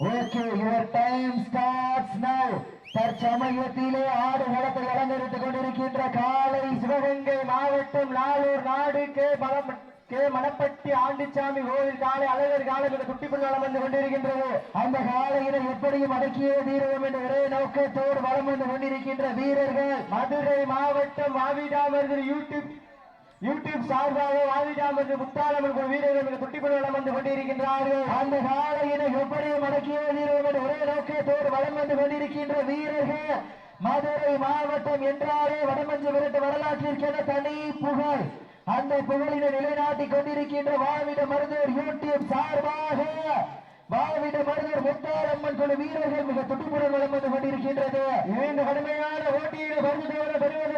Okay your time starts now தற்சமயத்திலே ஆடு களத்தை அலங்கரித்துக் கொண்டிருக்கின்ற காலை சிவகங்கை மாவட்டம் நாளூர் நாடு கே பலம் கே மணப்பட்டி ஆண்டிச்சாமி கோவில் காலை அழகர் காலம் மிக குட்டிக்குள் வளம் வந்து கொண்டிருக்கின்றது. அந்த காலையினை எப்படியும் அடக்கியே தீரவும் என்ற ஒரே நோக்கத்தோடு வளம் வந்து கொண்டிருக்கின்ற வீரர்கள் மதுரை மாவட்டம் மாவிடாமர்கள் யூடியூப் யூடியூப் சார்பாக வாதிடாமது முத்தாளம்மன் குழு வீரர்கள் மிக குட்டிப்புள் வளம் வந்து கொண்டிருக்கின்றார்கள். அந்த காலையினை எப்படியும் அடக்கியே வீரர்கள் என்று ஒரே நோக்கத்தோடு வளம் வந்து கொண்டிருக்கின்ற வீரர்கள் மதுரை மாவட்டம் என்றாலே வடமஞ்சு விரட்டு வரலாற்றிற்கென தனி புகழ். அந்த புகழினை நிலைநாட்டிக் கொண்டிருக்கின்ற வாழ்விட மருந்தூர் யூடியூப் சார்பாக வாழ்விட மருந்தூர் முத்தாரம்மன் குழு வீரர்கள் மிக துடிப்புடன் வளம் வந்து கொண்டிருக்கின்றது. இந்த கடுமையான ஓட்டியில் பரிசுகளை பெறுவது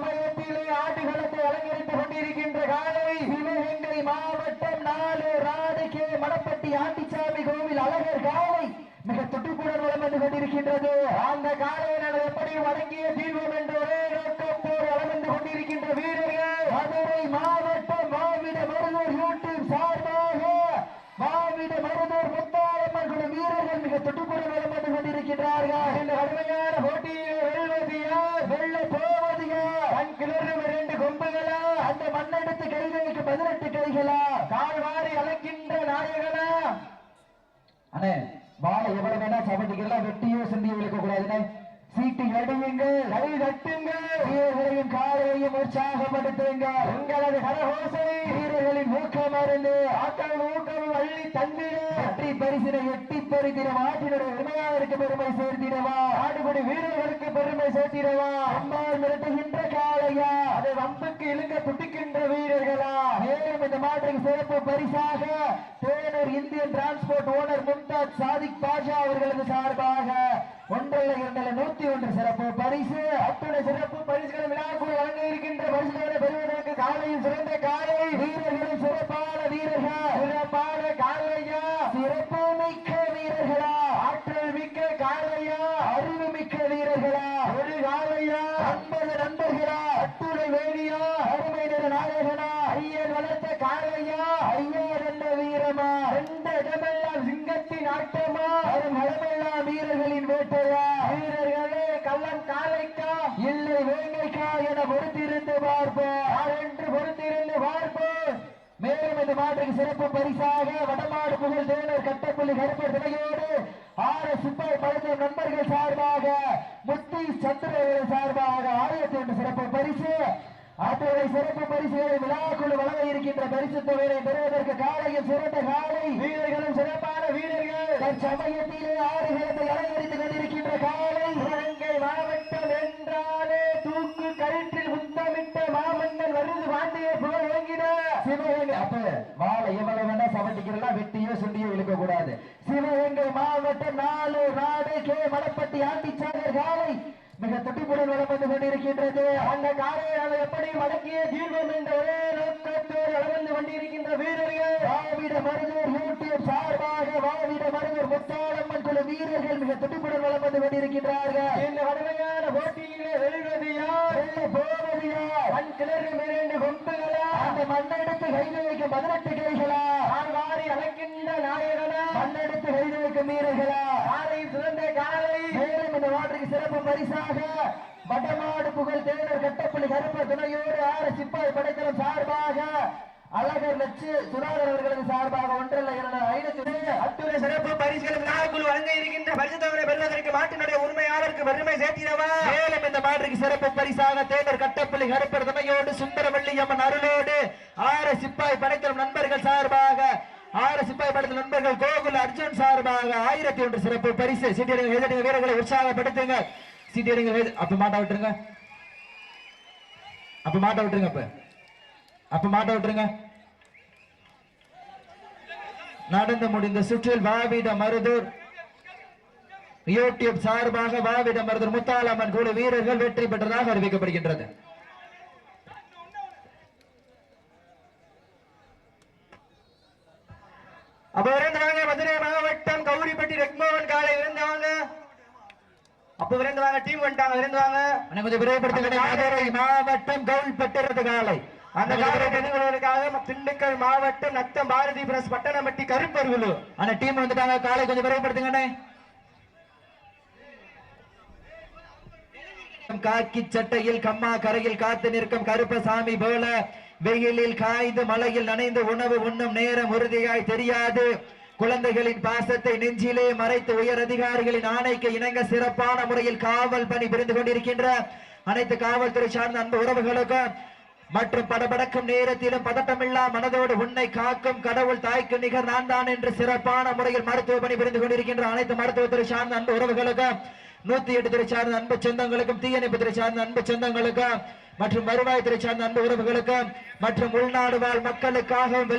சமயத்திலே ஆட்டுகளத்தை அலங்கரித்துக் கொண்டிருக்கின்ற காலை சிவகங்கை மாவட்டம் நாலு ராதிகே கே மணப்பட்டி ஆண்டிச்சாமி கோவில் அழகர் காலை மிக துட்டுக்குடன் வளம் வந்து கொண்டிருக்கின்றது. அந்த காலை நான் எப்படி வழங்கிய தீர்வோம் என்று ஒரே நோக்கத்தோடு வளம் வந்து கொண்டிருக்கின்ற வீரர்கள் மதுரை மாவட்டம் மாவிட மருதூர் யூடியூப் சார்பாக மாவிட மருதூர் முத்தாரம்மன் வீரர்கள் மிக துட்டுக்குடன் வளம் வந்து கொண்டிருக்கின்றார்கள். இந்த கடுமையான போட்டியில் வெல்வது யார் வெல்ல போவது யார் கண் கிளறும் இரண்டு கொம்புகளா? அந்த மண்ணெடுத்து கைகளுக்கு பதினெட்டு கைகளா? கால்வாரி அழைக்கின்ற நாயகனா? அண்ணே வாழை எவ்வளவு வேணா சமைச்சிக்கலாம். வெட்டியோ சிந்தியோ விளக்க கூடாதுன்னு சீட்டு எடுங்க கை தட்டுங்கள். வீரர்களையும் காலையையும் உற்சாகப்படுத்துங்க. உங்களது கரகோசை வீரர்களின் ஊக்கம் அருந்து ஆக்கள் ஊக்கம் அள்ளி தந்திட. வெற்றி பரிசினை எட்டி பறித்திட ஆட்டினுடைய உண்மையாளருக்கு பெருமை சேர்த்திடவா ஆடுபடி வீரர்களுக்கு பெருமை சேர்த்திடவா அம்மாள் மிரட்டுகின்ற வம்புக்கு இழுக்க துடிக்கின்ற வீரர்களா? மேலும் இந்த மாற்றின் சிறப்பு பரிசாக தேனர் Indian transport owner Mumtaz Sadiq Basha அவர்களது சார்பாக ஒன்றல்ல இரண்டல்ல நூத்தி ஒன்று சிறப்பு பரிசு. அத்துணை சிறப்பு பரிசுகளை விழாக்குள் வழங்க இருக்கின்ற பரிசுகளை பெறுவதற்கு காலையில் சிறந்த காலை வீரர்களும் சிறப்பான வீரர்கள். சிறப்பான காலையா? சிறப்பு மிக்க வீரர்களா ஆற்றல் மிக்க காலையா அறிவு மிக்க வீரர்களா ஒரு காலையா ஒன்பது நண்பர்களா அத்துணை வேணியா அருமை நிற நாயகனா ஐயர் வளர்த்த காரையா ஐயர் என்ற வீரமா? எந்த இடமெல்லாம் சிங்கத்தின் ஆட்டமா? வரும் இடமெல்லாம் வீரர்களின் வேட்டையா? வீரர்களே கள்ளம் காலைக்கா இல்லை வேங்கைக்கா என பொறுத்திருந்து பார்ப்போம். என்று பொறுத்திருந்து பார்ப்போம். மேலும் இந்த மாட்டுக்கு சிறப்பு பரிசாக வடமாடு புகழ் தேனர் கட்டப்பள்ளி கருப்பர் துணையோடு ஆறு சிப்பாய் பழுத்த நண்பர்கள் சார்பாக முத்தி சந்திரர்கள் சார்பாக ஆயிரத்தி ஒன்று சிறப்பு பரிசு. அத்துறை சிறப்பு பரிசுகளை விழாக்குழு வழங்க இருக்கின்ற பரிசு தொகையை பெறுவதற்கு காலையில் சிறந்த காலை. வீரர்களும் சிறப்பான வீரர்கள். தற்சமயத்திலே ஆறுகளத்தை அலங்கரித்துக் கொண்டிருக்கின்ற காலை. சிவகங்கை மாவட்டம் என்றாலே தூக்கு கயிற்றில் முத்தமிட்ட மாமன்னன் வருது பாண்டிய புகழ் வாங்கின சிவகங்கை அப்ப வாழை எவ்வளவு வேணா சமட்டிக்கிறதா வெட்டியோ சுண்டியோ இழுக்க கூடாது சிவகங்கை மாவட்டம் நாலு நாடு கே மலப்பட்டி ஆண்டிச்சாகர் காலை வளம் வந்து கொண்டிருக்கின்றது. அந்த நாங்கள் எப்படி மடக்கிய தீர்வோம் என்ற ஒரே நோக்கத்தோடு வளர்ந்து கொண்டிருக்கின்ற வீரர்கள். வாவிட மருதூர் யூடியூப் சார்பாக வாவிட மருதூர் முத்தாளம்மன் குழு வீரர்கள் மிக துடிப்புடன் வளம் வந்து கொண்டிருக்கின்றார்கள். இந்த கடுமையான போட்டியிலே வெல்வது யார்? போவது யார்? கண் கிளறும் இரண்டு கொம்புகளா? அந்த மண்ணெடுத்து கைது வைக்கும் பதினெட்டு கைகளா? ஆறு வாரி அழைக்கின்ற நாயகனா? மண்ணெடுத்து கைது வைக்கும் வீரர்களா? காலை சிறந்த காலை சிறப்பு பரிசாக வடமாடு புகழ் தேனர் கட்டப்பள்ளி கருப்ப துணையோடு ஆறு சிப்பாய் படைத்தளம் சார்பாக அழகர் லட்சு சுதாகர் அவர்களது சார்பாக ஒன்றல்ல இரண்டு ஐநூத்தி அத்துறை சிறப்பு பரிசுகள் விழாக்குள் வழங்க இருக்கின்ற பரிசு தொகை பெறுவதற்கு மாட்டினுடைய உரிமையாளருக்கு பெருமை சேர்த்திடவா? மேலும் இந்த மாட்டுக்கு சிறப்பு பரிசாக தேனர் கட்டப்பள்ளி கருப்பர் துணையோடு சுந்தரவள்ளி அம்மன் அருளோடு ஆறு சிப்பாய் படைத்தளம் நண்பர்கள் சார்பாக ஆறு சிப்பாய் படத்தில் நண்பர்கள் கோகுல் அர்ஜுன் சார்பாக ஆயிரத்தி ஒன்று சிறப்பு பரிசு. சீட்டியடிங்க எதிரிங்க வீரர்களை உற்சாகப்படுத்துங்க. சீட்டியடிங்க வேத- அப்ப மாட்ட விட்டுருங்க. அப்ப மாட்ட விட்டுருங்க அப்ப. அப்ப மாட்ட விட்டுருங்க. நடந்து முடிந்த சுற்றில் வாவிட மருதூர். யூடியூப் சார்பாக வாவிட மருதர் முத்தாலம்மன் குழு வீரர்கள் வெற்றி பெற்றதாக அறிவிக்கப்படுகின்றது அப்ப விரைந்து வாங்க மதுரை மாவட்டம் கௌரிப்பட்டி ரெக்மோகன் காலை விரைந்து வாங்க அப்ப விரைந்து வாங்க டீம் வந்துட்டாங்க விரைந்து வாங்க அனுமதி விரைவுபடுத்துகின்ற மதுரை மாவட்டம் கவுல்பட்டிரது காலை. அந்த காலை தெரிவிப்பதற்காக திண்டுக்கல் மாவட்டம் நத்தம் பாரதி பிரஸ் பட்டணம்பட்டி கருப்பருகுலு அந்த டீம் வந்துட்டாங்க. காலை கொஞ்சம் விரைவுபடுத்துங்கண்ணே. காக்கி சட்டையில் கம்மா கரையில் காத்து நிற்கும் கருப்பசாமி போல வெயிலில் காய்ந்து மலையில் நனைந்து உணவு உண்ணும் நேரம் உறுதியாய் தெரியாது. குழந்தைகளின் பாசத்தை நெஞ்சிலே மறைத்து உயர் அதிகாரிகளின் ஆணைக்கு இணங்க சிறப்பான முறையில் காவல் பணி புரிந்து கொண்டிருக்கின்ற அனைத்து காவல்துறை சார்ந்த அன்பு உறவுகளுக்கும் மற்றும் படபடக்கும் நேரத்திலும் பதட்டமில்லா மனதோடு உன்னை காக்கும் கடவுள் தாய்க்கு நிகர் நான் தான் என்று சிறப்பான முறையில் மருத்துவ பணி புரிந்து கொண்டிருக்கின்ற அனைத்து மருத்துவத்துறை சார்ந்த அன்பு உறவுகளுக்கும் நூத்தி எட்டு துறை சார்ந்த அன்பு சொந்தங்களுக்கும் தீயணைப்பு துறை சார்ந்த அன்பு சொந்தங்களுக்கும் மற்றும் வருவாய்த்துறை சார்ந்த அன்பு உறவுகளுக்கும் மற்றும் உள்நாடு வாழ் மக்களுக்காகவும்